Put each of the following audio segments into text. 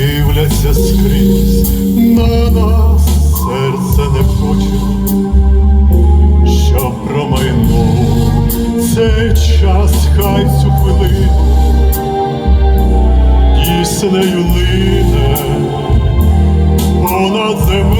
дивляться скрізь на нас, серце не хоче, щоб промайнув цей час хай цю хвилину піснею лине понад землею.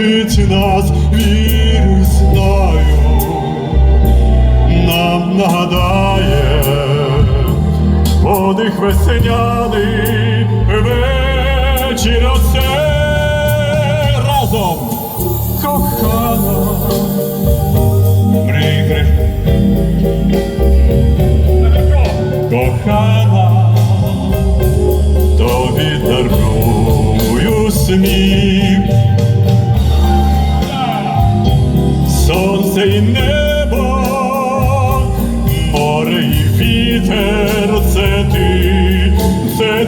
зрадить нас, вірю, знаю, нам нагадає подих весняний вечір все разом, кохана, мрій, кохана, тобі дарую сміх,